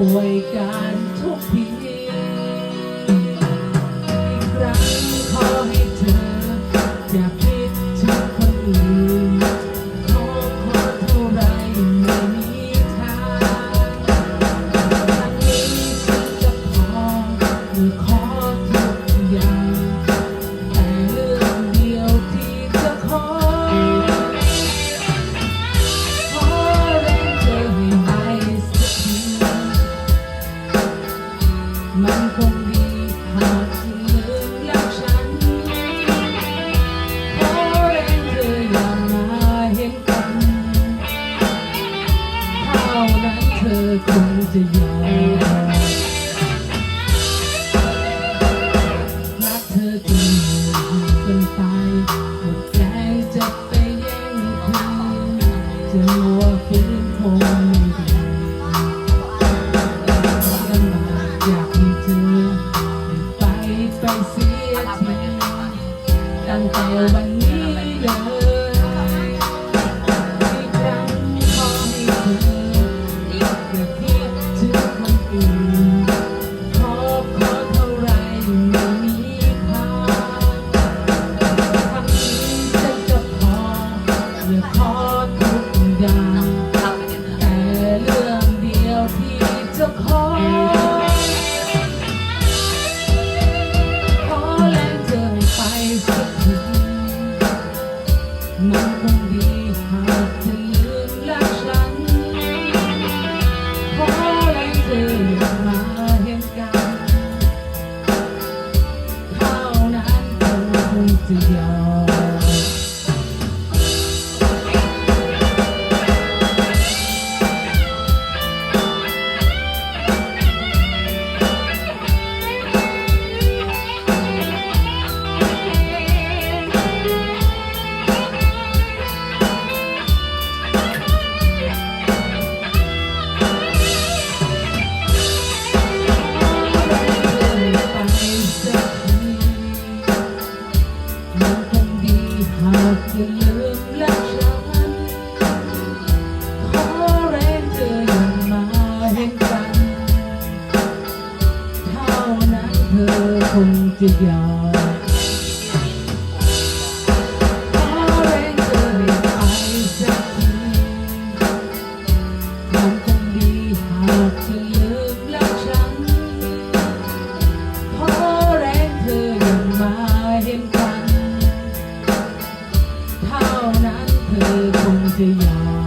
ป่วยการทุกทีอีกครั้งขอให้เธอ อย่าคิดถึงคนอื่นขอคนเท่าไรไม่มีทางครั้งนี้ฉันจะพอหรือขอ เธอคงจะยอมรักเธอจนเหนื่อยเกินไปหมดแรงจะไปแย่งคืนจะมัวฝืนคงไม่ดีลำบากอยากให้เธอไปไปเสียทีตั้งแต่วัน จะขอขอแรงเธอให้ไปสักทีมันคงดีหากเธอลืมรักฉันขอแรงเธออย่ามาเห็นกันเท่านั้นเธอคงจะยอม หากจะลืมรักฉันขอแรงเธออย่ามาเห็นกันเท่านั้นเธอคงจะยอม กัน เท่านั้นเธอคงจะยอม